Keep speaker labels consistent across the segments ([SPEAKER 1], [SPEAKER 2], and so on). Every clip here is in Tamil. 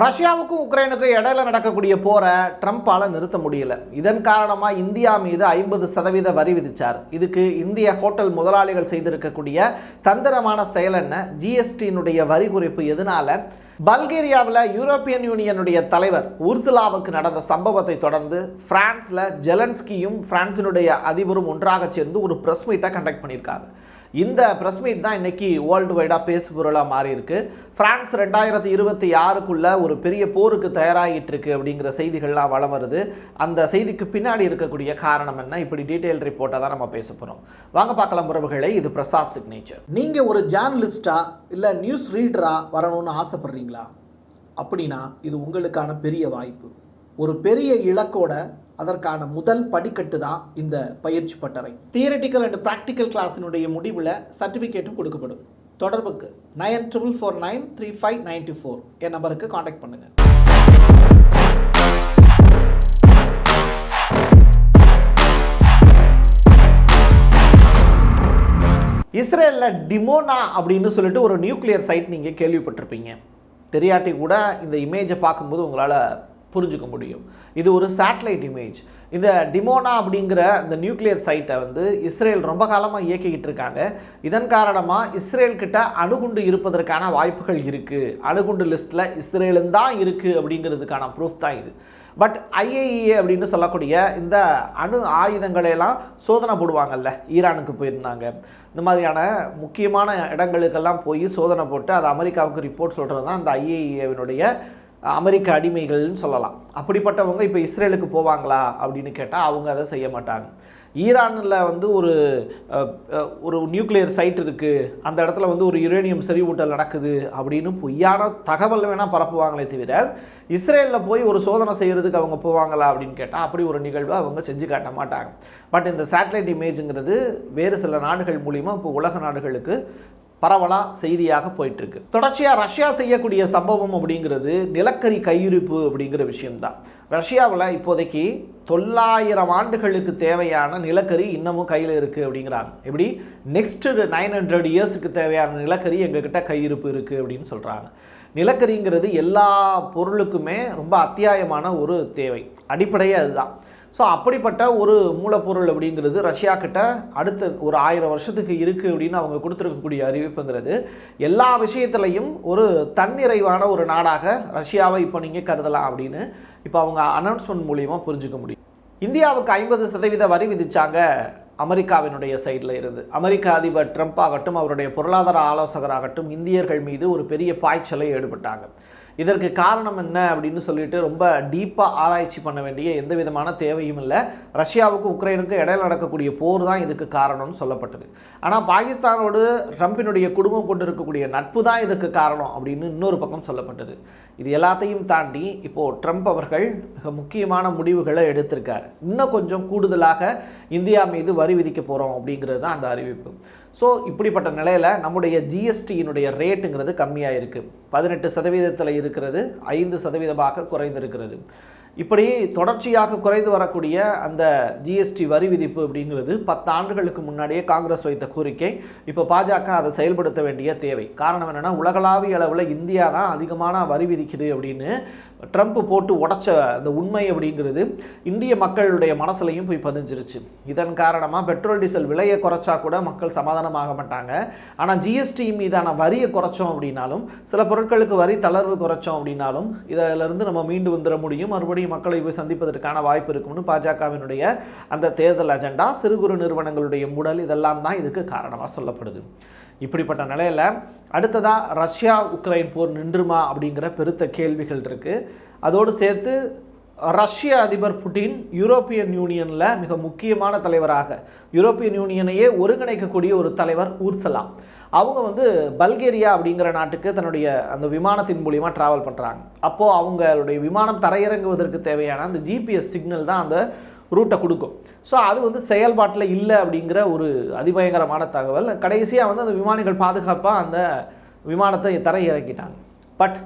[SPEAKER 1] ரஷ்யாவுக்கும் உக்ரைனுக்கும் இடையில நடக்கக்கூடிய போரை ட்ரம்ப்பால் நிறுத்த முடியல. இதன் காரணமாக இந்தியா மீது ஐம்பது சதவீத வரி விதிச்சார். இதுக்கு இந்திய ஹோட்டல் முதலாளிகள் செய்திருக்கக்கூடிய தந்திரமான செயல் என்ன? ஜிஎஸ்டியினுடைய வரி குறைப்பு எதனால? பல்கேரியாவில் யூரோப்பியன் யூனியனுடைய தலைவர் உர்சுலாவுக்கு நடந்த சம்பவத்தை தொடர்ந்து பிரான்ஸில் ஜெலன்ஸ்கியும் பிரான்சினுடைய அதிபரும் ஒன்றாக சேர்ந்து ஒரு ப்ரெஸ் மீட்டை கண்டக்ட் பண்ணியிருக்காங்க இந்த ப்ரெஸ் மீட் தான் இன்றைக்கி வேர்ல்டு வைடாக பேசுபொருளாக மாறியிருக்கு. மாறி இருக்கு ரெண்டாயிரத்தி இருபத்தி ஆறுக்குள்ளே ஒரு பெரிய போருக்கு தயாராகிட்டு இருக்கு அப்படிங்கிற செய்திகள்லாம் வளம் வருது. அந்த செய்திக்கு பின்னாடி இருக்கக்கூடிய காரணம் என்ன? இப்படி டீட்டெயில் ரிப்போர்ட்டாக தான் நம்ம பேச போகிறோம் வாங்க பார்க்கலாம் உறவுகளை. இது பிரசாத் சிக்னேச்சர்
[SPEAKER 2] நீங்கள் ஒரு ஜேர்னலிஸ்டாக இல்லை நியூஸ் ரீடராக வரணும்னு ஆசைப்படுறீங்களா? அப்படின்னா இது உங்களுக்கான பெரிய வாய்ப்பு. ஒரு பெரிய இலக்கோட அதற்கான முதல் படிக்கட்டு தான் இந்த பயிற்சி பட்டறை. தியரட்டிக்கல் அண்ட் ப்ராக்டிக்கல் கிளாஸினுடைய முடிவில் சர்டிஃபிகேட்டும் கொடுக்கப்படும். தொடர்புக்கு nine triple four nine three five ninety four என் நம்பருக்கு காண்டாக்ட் பண்ணுங்கள்
[SPEAKER 1] இஸ்ரேலில் டிமோனா அப்படின்னு சொல்லிட்டு ஒரு நியூக்ளியர் சைட் நீங்கள் கேள்விப்பட்டிருப்பீங்க. தெரியாட்டி கூட இந்த இமேஜை பார்க்கும்போது உங்களால் புரிஞ்சுக்க முடியும். இது ஒரு சேட்டலைட் இமேஜ் இந்த டிமோனா அப்படிங்கிற இந்த நியூக்ளியர் சைட்டை வந்து இஸ்ரேல் ரொம்ப காலமாக இயக்கிக்கிட்டு இருக்காங்க. இதன் காரணமாக இஸ்ரேல்கிட்ட அணுகுண்டு இருப்பதற்கான வாய்ப்புகள் இருக்குது அணுகுண்டு லிஸ்ட்டில் இஸ்ரேலும் தான் இருக்குது அப்படிங்கிறதுக்கான ப்ரூஃப் தான் இது. பட் ஐஏஇஏ அப்படின்னு சொல்லக்கூடிய இந்த அணு ஆயுதங்களையெல்லாம் சோதனை போடுவாங்கல்ல ஈரானுக்கு போயிருந்தாங்க. இந்த மாதிரியான முக்கியமான இடங்களுக்கெல்லாம் போய் சோதனை போட்டு அது அமெரிக்காவுக்கு ரிப்போர்ட் சொல்கிறது தான் அந்த ஐஏஇஏவினுடைய அமெரிக்க அடிமைகள்னு சொல்லலாம். அப்படிப்பட்டவங்க இப்போ இஸ்ரேலுக்கு போவாங்களா அப்படின்னு கேட்டால் அவங்க அதை செய்ய மாட்டாங்க. ஈரானில் வந்து ஒரு ஒரு நியூக்ளியர் சைட் இருக்குது அந்த இடத்துல வந்து ஒரு யுரேனியம் செறிவூட்டல் நடக்குது அப்படின்னு பொய்யான தகவல் வேணால் பரப்புவாங்களே தவிர இஸ்ரேலில் போய் ஒரு சோதனை செய்கிறதுக்கு அவங்க போவாங்களா அப்படின்னு கேட்டால் அப்படி ஒரு நிகழ்வை அவங்க செஞ்சு காட்ட மாட்டாங்க. பட் இந்த சேட்டலைட் இமேஜுங்கிறது வேறு சில நாடுகள் மூலிமா இப்போ உலக நாடுகளுக்கு பரவலாக செய்தியாக போயிட்டுருக்கு. தொடர்ச்சியாக ரஷ்யா செய்யக்கூடிய சம்பவம் அப்படிங்கிறது நிலக்கரி கையிருப்பு அப்படிங்கிற விஷயம்தான். ரஷ்யாவில் இப்போதைக்கு தொள்ளாயிரம் ஆண்டுகளுக்கு தேவையான நிலக்கரி இன்னமும் கையில் இருக்குது அப்படிங்கிறாங்க. எப்படி? நெக்ஸ்ட்டு நைன் ஹண்ட்ரட் இயர்ஸுக்கு தேவையான நிலக்கரி எங்ககிட்ட கையிருப்பு இருக்குது அப்படின்னு சொல்கிறாங்க நிலக்கரிங்கிறது எல்லா பொருளுக்குமே ரொம்ப அத்தியாயமான ஒரு தேவை. அடிப்படையே அதுதான். ஸோ அப்படிப்பட்ட ஒரு மூலப்பொருள் அப்படிங்கிறது ரஷ்யா கிட்ட அடுத்த ஒரு ஆயிரம் வருஷத்துக்கு இருக்குது அப்படின்னு அவங்க கொடுத்துருக்கக்கூடிய அறிவிப்புங்கிறது. எல்லா விஷயத்துலையும் ஒரு தன்னிறைவான ஒரு நாடாக ரஷ்யாவை இப்போ நீங்கள் கருதலாம் அப்படின்னு இப்போ அவங்க அனௌன்ஸ்மெண்ட் மூலியமாக புரிஞ்சுக்க முடியும். இந்தியாவுக்கு ஐம்பது சதவீத வரி விதித்தாங்க அமெரிக்காவினுடைய சைடில் இருந்து. அமெரிக்க அதிபர் ட்ரம்ப் ஆகட்டும் அவருடைய பொருளாதார ஆலோசகராகட்டும் இந்தியர்கள் மீது ஒரு பெரிய பாய்ச்சலை ஈடுபட்டாங்க இதற்கு காரணம் என்ன அப்படின்னு சொல்லிட்டு ரொம்ப டீப்பாக ஆராய்ச்சி பண்ண வேண்டிய எந்த விதமான தேவையும் இல்லை. ரஷ்யாவுக்கும் உக்ரைனுக்கும் இடையில் நடக்கக்கூடிய போர் தான் இதுக்கு காரணம்னு சொல்லப்பட்டது. ஆனால் பாகிஸ்தானோடு ட்ரம்பினுடைய குடும்பம் கொண்டு இருக்கக்கூடிய நட்பு தான் இதுக்கு காரணம் அப்படின்னு இன்னொரு பக்கம் சொல்லப்பட்டது. இது எல்லாத்தையும் தாண்டி இப்போது ட்ரம்ப் அவர்கள் மிக முக்கியமான முடிவுகளை எடுத்திருக்காரு. இன்னும் கொஞ்சம் கூடுதலாக இந்தியா மீது வரி விதிக்க போகிறோம் அப்படிங்கிறது தான் அந்த அறிவிப்பு. ஸோ இப்படிப்பட்ட நிலையில் நம்முடைய ஜிஎஸ்டியினுடைய ரேட்டுங்கிறது கம்மியாக இருக்குது பதினெட்டு சதவீதத்தில் இருக்கிறது ஐந்து சதவீதமாக குறைந்திருக்கிறது. இப்படி தொடர்ச்சியாக குறைந்து வரக்கூடிய அந்த ஜிஎஸ்டி வரி விதிப்பு அப்படிங்கிறது பத்து ஆண்டுகளுக்கு முன்னாடியே காங்கிரஸ் வைத்த கோரிக்கை. இப்போ பாஜக அதை செயல்படுத்த வேண்டிய தேவை. காரணம் என்னென்னா உலகளாவிய அளவில் இந்தியா தான் அதிகமான வரி விதிக்குது அப்படின்னு ட்ரம்ப் போட்டு உடைச்ச அந்த உண்மை அப்படிங்கிறது இந்திய மக்களுடைய மனசுலையும் போய் பதிஞ்சிருச்சு. இதன் காரணமாக பெட்ரோல் டீசல் விலையை குறைச்சா கூட மக்கள் சமாதானமாக மாட்டாங்க. ஆனால் ஜிஎஸ்டி மீதான வரியை குறைச்சோம் அப்படின்னாலும் சில பொருட்களுக்கு வரி தளர்வு குறைச்சோம் அப்படின்னாலும் இதிலிருந்து நம்ம மீண்டு வந்துட முடியும். மறுபடியும் மக்களை போய் சந்திப்பதற்கான வாய்ப்பு இருக்கும்னு பாஜகவினுடைய அந்த தேர்தல் அஜெண்டா சிறு குறு நிறுவனங்களுடைய மூடல் இதெல்லாம் தான் இதுக்கு காரணமாக சொல்லப்படுது. இப்படிப்பட்ட நிலையில் அடுத்ததாக ரஷ்யா உக்ரைன் போர் நின்றுமா அப்படிங்கிற பெருத்த கேள்விகள் இருக்குது அதோடு சேர்த்து ரஷ்ய அதிபர் புட்டின் யூரோப்பியன் யூனியனில் மிக முக்கியமான தலைவராக யூரோப்பியன் யூனியனையே ஒருங்கிணைக்கக்கூடிய ஒரு தலைவர் ஊர்சலா. அவங்க வந்து பல்கேரியா அப்படிங்கிற நாட்டுக்கு தன்னுடைய அந்த விமானத்தின் மூலிமா ட்ராவல் பண்ணுறாங்க அப்போது அவங்களுடைய விமானம் தரையிறங்குவதற்கு தேவையான அந்த ஜிபிஎஸ் சிக்னல் தான் அந்த ரூட்டை கொடுக்கும். ஸோ அது வந்து செயல்பாட்டில் இல்லை அப்படிங்கிற ஒரு அதிபயங்கரமான தகவல். கடைசியாக வந்து அந்த விமானிகள் பாதுகாப்பாக அந்த விமானத்தை தரை இறக்கிட்டாங்க பட்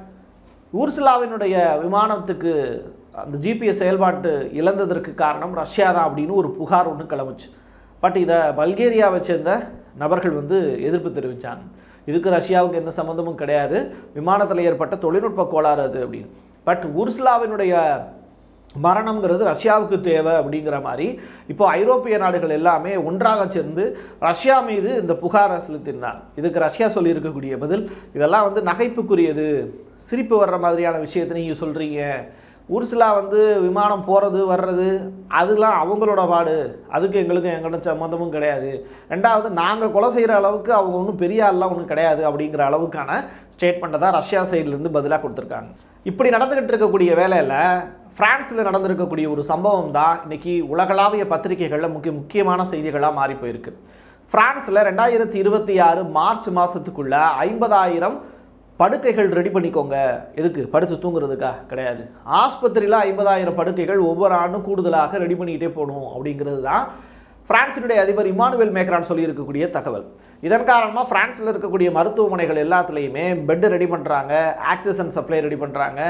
[SPEAKER 1] ஊர்சுலாவினுடைய விமானத்துக்கு அந்த ஜிபிஎஸ் செயல்பாட்டு இழந்ததற்கு காரணம் ரஷ்யா தான் அப்படின்னு ஒரு புகார் ஒன்று கிளம்புச்சு. பட் இதை பல்கேரியாவை சேர்ந்த நபர்கள் வந்து எதிர்ப்பு தெரிவித்தாங்க இதுக்கு ரஷ்யாவுக்கு எந்த சம்மந்தமும் கிடையாது. விமானத்தில் ஏற்பட்ட தொழில்நுட்ப கோளாறு அது அப்படின்னு. பட் உர்ஸ்லாவினுடைய மரணம்ங்கிறது ரஷ்யாவுக்கு தேவை அப்படிங்கிற மாதிரி இப்போ ஐரோப்பிய நாடுகள் எல்லாமே ஒன்றாக சேர்ந்து ரஷ்யா மீது இந்த புகாரை செலுத்தியிருந்தாங்க இதுக்கு ரஷ்யா சொல்லியிருக்கக்கூடிய பதில் இதெல்லாம் வந்து நகைப்புக்குரியது. சிரிப்பு வர்ற மாதிரியான விஷயத்தை நீங்கள் சொல்கிறீங்க உருசிலா வந்து விமானம் போகிறது வர்றது அதெல்லாம் அவங்களோட பாடு. அதுக்கு எங்களுக்கு எங்களோட சம்மந்தமும் கிடையாது. ரெண்டாவது நாங்கள் கொலை செய்கிற அளவுக்கு அவங்க ஒன்றும் பெரிய ஆள்லாம் ஒன்றும் கிடையாது அப்படிங்கிற அளவுக்கான ஸ்டேட்மெண்ட்டை தான் ரஷ்யா சைட்லேருந்து பதிலாக கொடுத்துருக்காங்க. இப்படி நடந்துக்கிட்டு இருக்கக்கூடிய வேலையில் ஃப்ரான்ஸில் நடந்திருக்கக்கூடிய ஒரு சம்பவம் தான் இன்னைக்கு உலகளாவிய பத்திரிகைகளில் முக்கிய முக்கியமான செய்திகளாக மாறி போயிருக்கு. பிரான்ஸில் ரெண்டாயிரத்தி இருபத்தி ஆறு மார்ச் மாதத்துக்குள்ள ஐம்பதாயிரம் படுக்கைகள் ரெடி பண்ணிக்கோங்க. எதுக்கு? படுத்து தூங்குறதுக்கா? கிடையாது. ஆஸ்பத்திரியில் ஐம்பதாயிரம் படுக்கைகள் ஒவ்வொரு ஆண்டும் கூடுதலாக ரெடி பண்ணிக்கிட்டே போகணும் அப்படிங்கிறது தான் பிரான்சினுடைய அதிபர் இமானுவேல் மேக்ரான் சொல்லியிருக்கக்கூடிய தகவல். இதன் காரணமாக பிரான்ஸில் இருக்கக்கூடிய மருத்துவமனைகள் எல்லாத்துலேயுமே பெட் ரெடி பண்ணுறாங்க ஆக்சிஜன் சப்ளை ரெடி பண்ணுறாங்க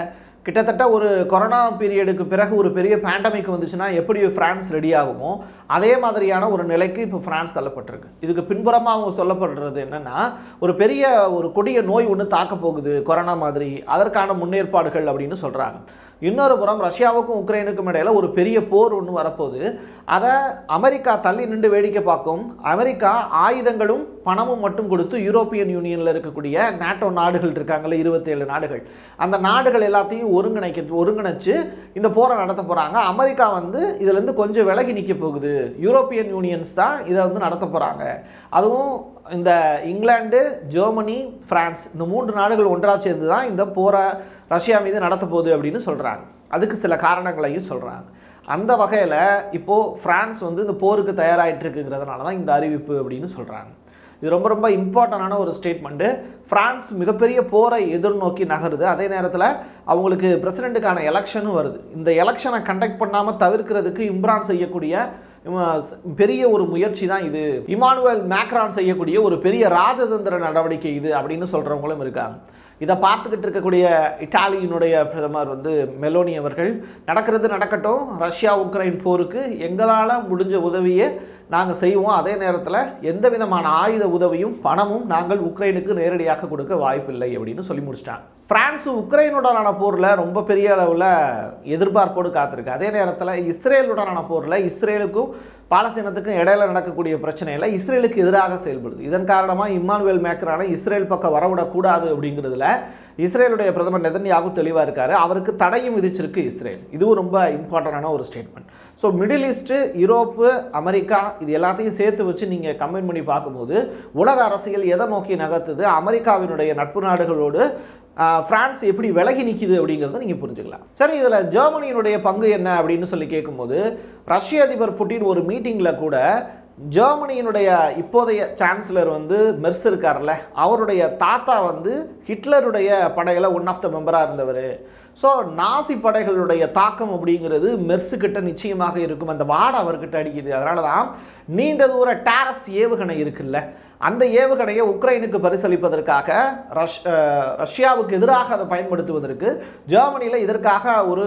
[SPEAKER 1] கிட்டத்தட்ட ஒரு கொரோனா பீரியடுக்கு பிறகு ஒரு பெரிய பேண்டமிக் வந்துச்சுன்னா எப்படி ஃப்ரான்ஸ் ரெடி ஆகுமோ அதே மாதிரியான ஒரு நிலைக்கு இப்போ ஃப்ரான்ஸ் தள்ளப்பட்டிருக்கு. இதுக்கு பின்புறமாக அவங்க சொல்லப்படுறது என்னென்னா ஒரு பெரிய ஒரு கொடிய நோய் ஒன்று தாக்க போகுது கொரோனா மாதிரி அதற்கான முன்னேற்பாடுகள் அப்படின்னு சொல்கிறாங்க இன்னொரு புறம் ரஷ்யாவுக்கும் உக்ரைனுக்கும் இடையில் ஒரு பெரிய போர் ஒன்று வரப்போகுது. அதை அமெரிக்கா தள்ளி நின்று வேடிக்கை பார்க்கும். அமெரிக்கா ஆயுதங்களும் பணமும் மட்டும் கொடுத்து யூரோப்பியன் யூனியனில் இருக்கக்கூடிய நாட்டோ நாடுகள் இருக்காங்கல்ல இருபத்தேழு நாடுகள். அந்த நாடுகள் எல்லாத்தையும் ஒருங்கிணைக்க ஒருங்கிணைச்சு இந்த போரை நடத்த போகிறாங்க அமெரிக்கா வந்து இதுலேருந்து கொஞ்சம் விலகி நிற்க போகுது. யூரோப்பியன் யூனியன்ஸ் தான் இதை வந்து நடத்த போகிறாங்க அதுவும் இந்த இங்கிலாந்து ஜெர்மனி ஃப்ரான்ஸ் இந்த மூன்று நாடுகள் ஒன்றாக சேர்ந்து தான் இந்த போரை ரஷ்யா மீது நடத்த போகுது அப்படின்னு சொல்கிறாங்க அதுக்கு சில காரணங்களையும் சொல்கிறாங்க அந்த வகையில் இப்போது ஃப்ரான்ஸ் வந்து இந்த போருக்கு தயாராகிட்டு இருக்குங்கிறதுனால தான் இந்த அறிவிப்பு அப்படின்னு சொல்கிறாங்க இது ரொம்ப ரொம்ப இம்பார்ட்டண்டான ஒரு ஸ்டேட்மெண்ட்டு ஃப்ரான்ஸ் மிகப்பெரிய போரை எதிர்நோக்கி நகருது. அதே நேரத்தில் அவங்களுக்கு பிரசிடெண்ட்டுக்கான எலெக்ஷனும் வருது. இந்த எலெக்ஷனை கண்டக்ட் பண்ணாமல் தவிர்க்கிறதுக்கு இம்ரான் செய்யக்கூடிய பெரிய ஒரு முயற்சி தான் இது. இமானுவேல் மேக்ரான் செய்யக்கூடிய ஒரு பெரிய ராஜதந்திர நடவடிக்கை இது அப்படின்னு சொல்கிறவங்களும் இருக்காங்க. இதை பார்த்துக்கிட்டு இருக்கக்கூடிய இட்டாலியினுடைய பிரதமர் வந்து மெலோனி அவர்கள் நடக்கிறது நடக்கட்டும் ரஷ்யா உக்ரைன் போருக்கு எங்களால் முடிஞ்ச உதவியை நாங்கள் செய்வோம். அதே நேரத்தில் எந்த விதமான ஆயுத உதவியும் பணமும் நாங்கள் உக்ரைனுக்கு நேரடியாக கொடுக்க வாய்ப்பில்லை அப்படின்னு சொல்லி முடிச்சிட்டாங்க. பிரான்ஸ் உக்ரைனுடனான போரில் ரொம்ப பெரிய அளவில் எதிர்பார்ப்போடு காத்திருக்கு. அதே நேரத்தில் இஸ்ரேலுடனான போரில் இஸ்ரேலுக்கும் பாலஸ்தீனத்துக்கும் இடையில நடக்கக்கூடிய பிரச்சனையில் இஸ்ரேலுக்கு எதிராக செயல்படுது. இதன் காரணமாக இம்மானுவேல் மேக்ரானை இஸ்ரேல் பக்கம் வரவிடக்கூடாது அப்படிங்கிறதுல இஸ்ரேலுடைய பிரதமர் நெதன்யாகு தெளிவாக இருக்கார். அவருக்கு தடையும் விதிச்சிருக்கு இஸ்ரேல். இதுவும் ரொம்ப இம்பார்ட்டண்டான ஒரு statement. So middle east Europe America இது எல்லாத்தையும் சேர்த்து வச்சு நீங்கள் கம்பைன் பண்ணி பார்க்கும்போது உலக அரசியல் எதை நோக்கி நகர்த்துது? அமெரிக்காவினுடைய நட்பு நாடுகளோடு ஃப்ரான்ஸ் எப்படி விலகி நிற்கிது அப்படிங்கிறத நீங்கள் புரிஞ்சுக்கலாம். சரி இதில் ஜெர்மனியினுடைய பங்கு என்ன அப்படின்னு சொல்லி கேட்கும்போது ரஷ்ய அதிபர் புட்டின் ஒரு மீட்டிங்கில் கூட ஜெர்மனியினுடைய இப்போதைய சான்சலர் வந்து மெர்ஸ் இருக்கார்ல அவருடைய தாத்தா வந்து ஹிட்லருடைய படையில் ஒன் ஆஃப் த மெம்பராக இருந்தவர். ஸோ நாசி படைகளுடைய தாக்கம் அப்படிங்கிறது மெர்ஸுக்கிட்ட நிச்சயமாக இருக்கும். அந்த வாடை அவர்கிட்ட அடிக்குது. அதனால தான் நீண்ட தூர டேரஸ் ஏவுகணை இருக்குல்ல. அந்த ஏவுகணையை உக்ரைனுக்கு பரிசளிப்பதற்காக ரஷ் ரஷ்யாவுக்கு எதிராக அதை பயன்படுத்துவதற்கு ஜெர்மனியில் இதற்காக ஒரு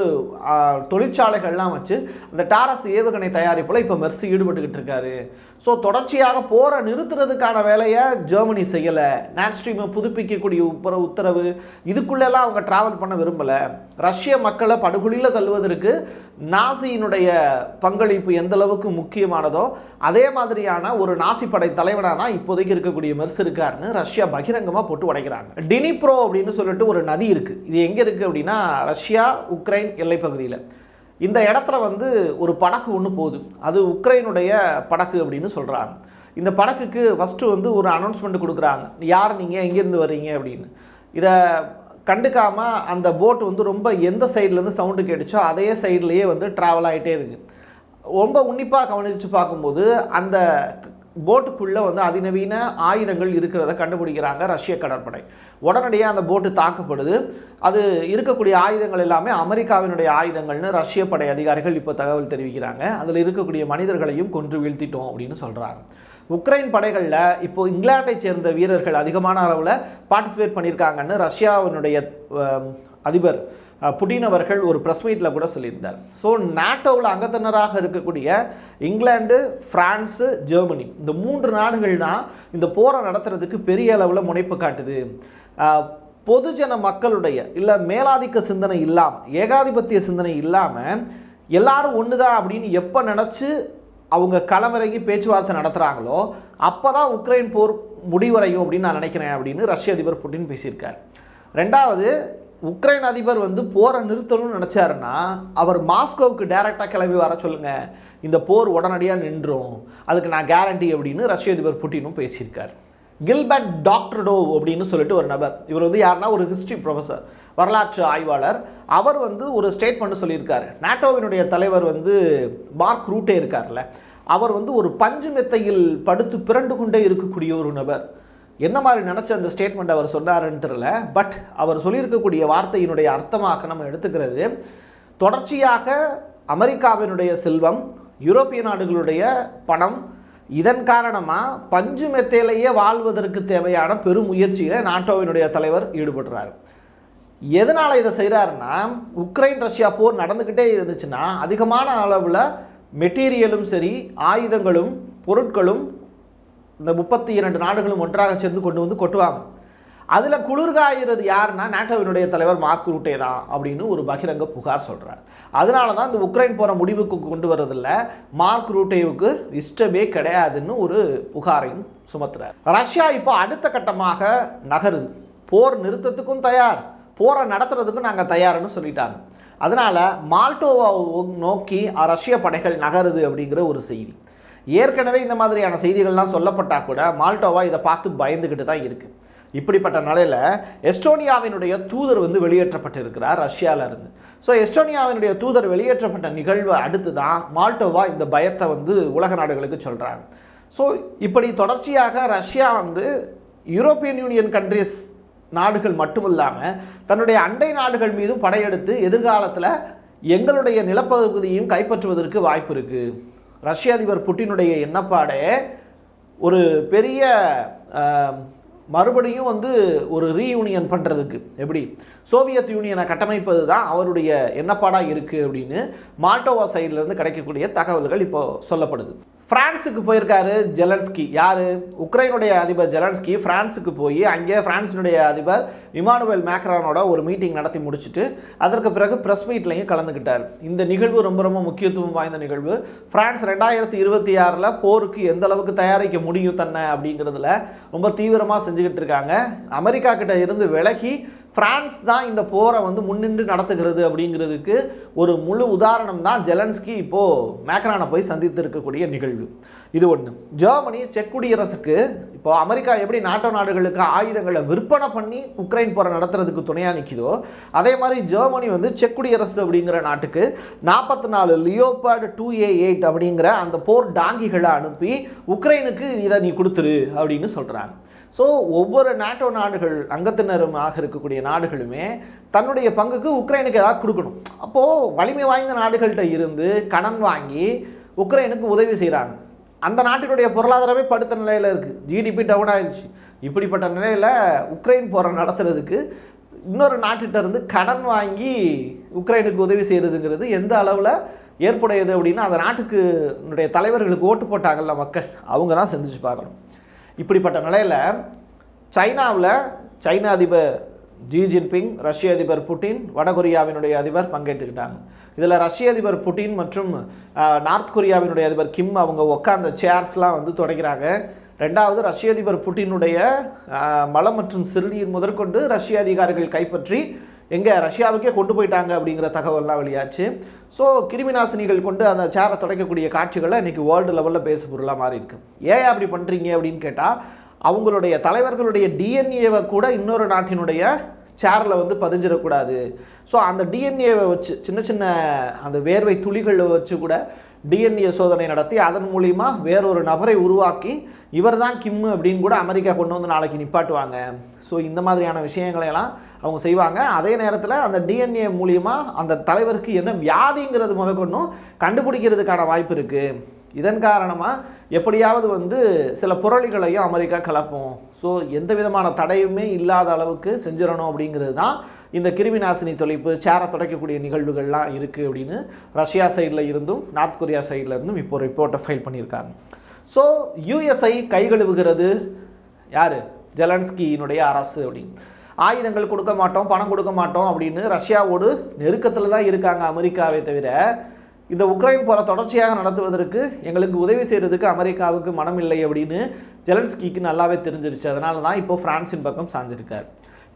[SPEAKER 1] தொழிற்சாலைகள்லாம் வச்சு அந்த டாரஸ் ஏவுகணை தயாரிப்பில் இப்போ மெர்சி ஈடுபட்டுக்கிட்டு இருக்காரு. ஸோ தொடர்ச்சியாக போரை நிறுத்துறதுக்கான வேலையை ஜெர்மனி செய்யலை. நேட் ஸ்ட்ரீமை புதுப்பிக்கக்கூடிய உப்புற உத்தரவு. இதுக்குள்ளெல்லாம் அவங்க ட்ராவல் பண்ண விரும்பலை. ரஷ்ய மக்களை படுகொலியில் தள்ளுவதற்கு நாசியினுடைய பங்களிப்பு எந்த அளவுக்கு முக்கியமானதோ அதே மாதிரியான ஒரு நாசி படை தலைவனாக தான் இப்போதைக்கு இருக்கக்கூடிய மெர்ஸ் இருக்காருன்னு ரஷ்யா பகிரங்கமாக போட்டு உடைக்கிறாங்க. டினிப்ரோ அப்படின்னு சொல்லிட்டு ஒரு நதி இருக்குது இது எங்கே இருக்குது அப்படின்னா ரஷ்யா உக்ரைன் எல்லைப்பகுதியில் இந்த இடத்துல வந்து ஒரு படகு ஒன்று போகுது. அது உக்ரைனுடைய படகு அப்படின்னு சொல்கிறாங்க இந்த படகுக்கு ஃபஸ்ட்டு வந்து ஒரு அனௌன்ஸ்மெண்ட் கொடுக்குறாங்க. யார் நீங்கள் எங்கேருந்து வர்றீங்க? அப்படின்னு. இதை கண்டுக்காமல் அந்த போட் வந்து ரொம்ப எந்த சைட்லேருந்து சவுண்டு கேட்டுச்சோ அதே சைட்லேயே வந்து ட்ராவல் ஆகிட்டே இருக்குது ரொம்ப உன்னிப்பாக கவனித்து பார்க்கும்போது அந்த போட்டுக்குள்ளே வந்து அதிநவீன ஆயுதங்கள் இருக்கிறத கண்டுபிடிக்கிறாங்க ரஷ்ய கடற்படை. உடனடியாக அந்த போட்டு தாக்கப்படுது. அது இருக்கக்கூடிய ஆயுதங்கள் எல்லாமே அமெரிக்காவினுடைய ஆயுதங்கள்னு ரஷ்ய படை அதிகாரிகள் இப்போ தகவல் தெரிவிக்கிறாங்க. அதில் இருக்கக்கூடிய மனிதர்களையும் கொன்று வீழ்த்திட்டோம் அப்படின்னு சொல்கிறாங்க உக்ரைன் படைகளில் இப்போ இங்கிலாண்டை சேர்ந்த வீரர்கள் அதிகமான அளவில் பார்ட்டிசிபேட் பண்ணியிருக்காங்கன்னு ரஷ்யாவினுடைய அதிபர் புடின் அவர்கள் ஒரு ப்ரெஸ் மீட்டில் கூட சொல்லியிருந்தார். ஸோ நாட்டோவில் அங்கத்தினராக இருக்கக்கூடிய இங்கிலாந்து ஃப்ரான்ஸு ஜெர்மனி இந்த மூன்று நாடுகள் தான் இந்த போரை நடத்துறதுக்கு பெரிய அளவில் முனைப்பு காட்டுது. பொதுஜன மக்களுடைய இல்லை மேலாதிக்க சிந்தனை இல்லாமல் ஏகாதிபத்திய சிந்தனை இல்லாமல் எல்லாரும் ஒன்று தான் அப்படின்னு எப்போ நினச்சி அவங்க களமிறங்கி பேச்சுவார்த்தை நடத்துகிறாங்களோ அப்போ தான் உக்ரைன் போர் முடிவடையும் அப்படின்னு நான் நினைக்கிறேன் அப்படின்னு ரஷ்ய அதிபர் புட்டின் பேசியிருக்கார். ரெண்டாவது உக்ரைன் அதிபர் வந்து போரை நிறுத்தணும்னு நினச்சாருன்னா அவர் மாஸ்கோவுக்கு டைரெக்டாக கிளம்பி வர சொல்லுங்கள் இந்த போர் உடனடியாக நின்றும். அதுக்கு நான் கேரண்டி அப்படின்னு ரஷ்ய அதிபர் புட்டினும் பேசியிருக்கார். கில்பர்ட் டாக்டர்டோ அப்படின்னு சொல்லிட்டு ஒரு நபர். இவர் வந்து யாருன்னா ஒரு ஹிஸ்ட்ரி ப்ரொஃபஸர் வரலாற்று ஆய்வாளர். அவர் வந்து ஒரு ஸ்டேட்மெண்ட் சொல்லியிருக்காரு. நாட்டோவினுடைய தலைவர் வந்து மார்க் ரூட்டே இருக்கார்ல. அவர் வந்து ஒரு பஞ்சு மெத்தையில் படுத்து பிறண்டு கொண்டே இருக்கக்கூடிய ஒரு நபர். என்ன மாதிரி நினச்ச அந்த ஸ்டேட்மெண்ட் அவர் சொன்னாருன்னு தெரியல பட் அவர் சொல்லியிருக்கக்கூடிய வார்த்தையினுடைய அர்த்தமாக நம்ம எடுத்துக்கிறது தொடர்ச்சியாக அமெரிக்காவினுடைய செல்வம் யூரோப்பிய நாடுகளுடைய பணம் இதன் காரணமாக பஞ்சு மெத்தையிலேயே வாழ்வதற்கு தேவையான பெரும் முயற்சியில் நாட்டோவினுடைய தலைவர் ஈடுபடுறாரு. எதனால் இதை செய்கிறாருன்னா உக்ரைன் ரஷ்யா போர் நடந்துக்கிட்டே இருந்துச்சுன்னா அதிகமான அளவில் மெட்டீரியலும் சரி ஆயுதங்களும் பொருட்களும் இந்த முப்பத்தி இரண்டு நாடுகளும் ஒன்றாக சேர்ந்து கொண்டு வந்து கொட்டுவாங்க. அதில் குளிர்காயிறது யாருன்னா நேட்டோவினுடைய தலைவர் மார்க் ரூட்டே தான் அப்படின்னு ஒரு பகிரங்க புகார் சொல்கிறார் அதனால தான் இந்த உக்ரைன் போகிற முடிவுக்கு கொண்டு வரதில்ல மார்க் ரூட்டேவுக்கு இஷ்டமே கிடையாதுன்னு ஒரு புகாரையும் சுமத்துறார். ரஷ்யா இப்போ அடுத்த கட்டமாக நகருது. போர் நிறுத்தத்துக்கும் தயார். போரை நடத்துறதுக்கும் நாங்கள் தயார்னு சொல்லிட்டாங்க. அதனால் மால்டோவா நோக்கி ரஷ்ய படைகள் நகருது அப்படிங்கிற ஒரு செய்தி. ஏற்கனவே இந்த மாதிரியான செய்திகள்லாம் சொல்லப்பட்டால் கூட மால்டோவா இதை பார்த்து பயந்துக்கிட்டு தான் இருக்குது இப்படிப்பட்ட நிலையில் எஸ்டோனியாவினுடைய தூதர் வந்து வெளியேற்றப்பட்டிருக்கிறார் ரஷ்யால இருந்து. ஸோ எஸ்டோனியாவினுடைய தூதர் வெளியேற்றப்பட்ட நிகழ்வு அடுத்து தான் மால்டோவா இந்த பயத்தை வந்து உலக நாடுகளுக்கு சொல்கிறாங்க ஸோ இப்படி தொடர்ச்சியாக ரஷ்யா வந்து யூரோப்பியன் யூனியன் கண்ட்ரிஸ் நாடுகள் மட்டுமில்லாமல் தன்னுடைய அண்டை நாடுகள் மீதும் படையெடுத்து எதிர்காலத்தில் எங்களுடைய நிலப்பகுதியையும் கைப்பற்றுவதற்கு வாய்ப்பு இருக்குது ரஷ்ய அதிபர் புட்டினுடைய எண்ணப்பாடே ஒரு பெரிய மறுபடியும் வந்து ஒரு ரீயூனியன் பண்ணுறதுக்கு எப்படி? சோவியத் யூனியனை கட்டமைப்பது தான் அவருடைய எண்ணப்பாடாக இருக்குது அப்படின்னு மால்டோவா சைட்லேருந்து கிடைக்கக்கூடிய தகவல்கள் இப்போ சொல்லப்படுது. ஃப்ரான்ஸுக்கு போயிருக்காரு ஜெலன்ஸ்கி. யார்? உக்ரைனுடைய அதிபர் ஜெலன்ஸ்கி ஃப்ரான்ஸுக்கு போய் அங்கே ஃப்ரான்ஸினுடைய அதிபர் இமானுவேல் மேக்ரானோட ஒரு மீட்டிங் நடத்தி முடிச்சுட்டு அதற்கு பிறகு ப்ரெஸ் மீட்லையும் கலந்துக்கிட்டார் இந்த நிகழ்வு ரொம்ப ரொம்ப முக்கியத்துவம் வாய்ந்த நிகழ்வு. பிரான்ஸ் ரெண்டாயிரத்தி இருபத்தி ஆறில் போருக்கு எந்த அளவுக்கு தயாரிக்க முடியும் தன்னை அப்படிங்கிறதுல ரொம்ப தீவிரமாக செஞ்சுக்கிட்டு இருக்காங்க. அமெரிக்கா கிட்ட இருந்து விலகி பிரான்ஸ் தான் இந்த போரை வந்து முன்னின்று நடத்துகிறது அப்படிங்கிறதுக்கு ஒரு முழு உதாரணம் தான் ஜெலன்ஸ்கி இப்போது மேக்ரானை போய் சந்தித்து இருக்கக்கூடிய நிகழ்வு. இது ஒன்று ஜெர்மனி செக் குடியரசுக்கு இப்போ அமெரிக்கா எப்படி நாட்டோ நாடுகளுக்கு ஆயுதங்களை விற்பனை பண்ணி உக்ரைன் போரை நடத்துறதுக்கு துணையாக நிற்கிதோ அதே மாதிரி ஜெர்மனி வந்து செக் குடியரசு அப்படிங்கிற நாட்டுக்கு நாற்பத்தி நாலு லியோபார்டு டூ ஏ எயிட் அப்படிங்கிற அந்த போர் டாங்கிகளை அனுப்பி உக்ரைனுக்கு இதை நீ கொடுத்துரு அப்படின்னு சொல்கிறாங்க ஸோ ஒவ்வொரு நாட்டோ நாடுகள் அங்கத்தினருமாக இருக்கக்கூடிய நாடுகளுமே தன்னுடைய பங்குக்கு உக்ரைனுக்கு ஏதாவது கொடுக்கணும். அப்போது வலிமை வாய்ந்த நாடுகள்கிட்ட இருந்து கடன் வாங்கி உக்ரைனுக்கு உதவி செய்கிறாங்க அந்த நாட்டினுடைய பொருளாதாரமே படுத்த நிலையில் இருக்குது ஜிடிபி டவுன் ஆயிடுச்சு. இப்படிப்பட்ட நிலையில் உக்ரைன் போரை நடத்துறதுக்கு இன்னொரு நாட்டிட்ட இருந்து கடன் வாங்கி உக்ரைனுக்கு உதவி செய்கிறதுங்கிறது எந்த அளவில் ஏற்புடையது அப்படின்னா அந்த நாட்டுக்கு தலைவர்களுக்கு ஓட்டு போட்டாங்கல்ல மக்கள் அவங்க தான் சிந்திச்சு பார்க்கணும். இப்படிப்பட்ட நிலையில் சைனாவில் சைனா அதிபர் ஜி ஜின்பிங் ரஷ்ய அதிபர் புட்டின் வடகொரியாவினுடைய அதிபர் பங்கேற்றுக்கிட்டாங்க. இதில் ரஷ்ய அதிபர் புட்டின் மற்றும் நார்த் கொரியாவினுடைய அதிபர் கிம் அவங்க உட்காந்த சேர்ஸ்லாம் வந்து தொடங்கிறாங்க ரெண்டாவது ரஷ்ய அதிபர் புட்டினுடைய மலம் மற்றும் சிறுநீர் முதற்கொண்டு ரஷ்ய அதிகாரிகள் கைப்பற்றி எங்கே ரஷ்யாவுக்கே கொண்டு போயிட்டாங்க அப்படிங்கிற தகவல்லாம் வெளியாச்சு. ஸோ கிருமி நாசினிகள் கொண்டு அந்த சேரை துடைக்கக்கூடிய காட்சிகளை இன்றைக்கி வேர்ல்டு லெவலில் பேசு பொருளாக மாறி இருக்கு. ஏன் அப்படி பண்ணுறீங்க அப்படின்னு கேட்டால் அவங்களுடைய தலைவர்களுடைய டிஎன்ஏவை கூட இன்னொரு நாட்டினுடைய சேரில் வந்து பதிஞ்சிடக்கூடாது. ஸோ அந்த டிஎன்ஏவை வச்சு சின்ன சின்ன அந்த வேர்வை துளிகளை வச்சு கூட டிஎன்ஏ சோதனை நடத்தி அதன் மூலிமா வேறொரு நபரை உருவாக்கி இவர் தான் கிம்மு அப்படின்னு கூட அமெரிக்கா கொண்டு வந்து நாளைக்கு நிப்பாட்டுவாங்க. ஸோ இந்த மாதிரியான விஷயங்களையெல்லாம் அவங்க செய்வாங்க. அதே நேரத்தில் அந்த டிஎன்ஏ மூலியமாக அந்த தலைவருக்கு என்ன வியாதிங்கிறது முதற்கொண்டும் கண்டுபிடிக்கிறதுக்கான வாய்ப்பு இருக்குது இதன் காரணமாக எப்படியாவது வந்து சில புரளிகளையும் அமெரிக்கா கலப்போம். ஸோ எந்த விதமான தடையுமே இல்லாத அளவுக்கு செஞ்சிடணும் அப்படிங்கிறது தான் இந்த கிருமி நாசினி தொலைப்பு சேரை துடைக்கக்கூடிய நிகழ்வுகள்லாம் இருக்குது அப்படின்னு ரஷ்யா சைடில் இருந்தும் நார்த் கொரியா சைடில் இருந்தும் இப்போ ரிப்போர்ட்டை ஃபைல் பண்ணியிருக்காங்க. ஸோ யூஎஸ்ஐ கைகழுவுகிறது யார்? ஜெலன்ஸ்கியினுடைய அரசு அப்படின்னு. ஆயுதங்கள் கொடுக்க மாட்டோம் பணம் கொடுக்க மாட்டோம் அப்படின்னு ரஷ்யாவோடு நெருக்கத்தில் தான் இருக்காங்க அமெரிக்காவை தவிர இந்த உக்ரைன் போரை தொடர்ச்சியாக நடத்துவதற்கு எங்களுக்கு உதவி செய்கிறதுக்கு அமெரிக்காவுக்கு மனம் இல்லை அப்படின்னு ஜெலன்ஸ்கிக்கு நல்லாவே தெரிஞ்சிருச்சு. அதனால தான் இப்போது ஃப்ரான்ஸின் பக்கம் சாஞ்சிருக்கார்.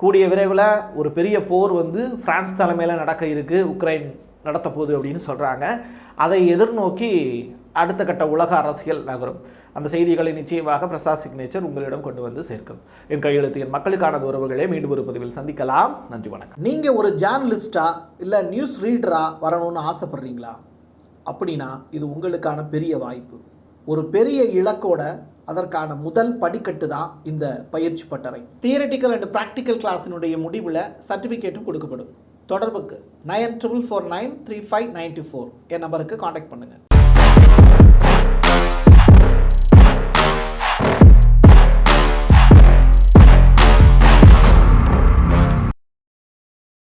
[SPEAKER 1] கூடிய விரைவில் ஒரு பெரிய போர் வந்து ஃப்ரான்ஸ் தலைமையில் நடக்க இருக்குது உக்ரைன் நடத்த போகுது அப்படின்னு சொல்கிறாங்க அதை எதிர்நோக்கி அடுத்த கட்ட உலக அரசியல் நகரும். அந்த செய்திகளை நிச்சயமாக பிரசாத் சிக்னேச்சர் உங்களிடம் கொண்டு வந்து சேர்க்கும். என் கையெழுத்து என் மக்களுக்கான உறவுகளே மீண்டும் ஒரு பதிவில் சந்திக்கலாம். நன்றி வணக்கம்.
[SPEAKER 2] நீங்கள் ஒரு ஜேர்னலிஸ்டா இல்லை நியூஸ் ரீடரா வரணும்னு ஆசைப்படுறீங்களா? அப்படின்னா இது உங்களுக்கான பெரிய வாய்ப்பு. ஒரு பெரிய இலக்கோட அதற்கான முதல் படிக்கட்டு தான் இந்த பயிற்சி பட்டறை. தியரட்டிக்கல் அண்ட் ப்ராக்டிக்கல் கிளாஸினுடைய முடிவில் சர்டிஃபிகேட்டும் கொடுக்கப்படும். தொடர்புக்கு nine triple four nine three five ninety four. என் நம்பருக்கு காண்டாக்ட் பண்ணுங்கள்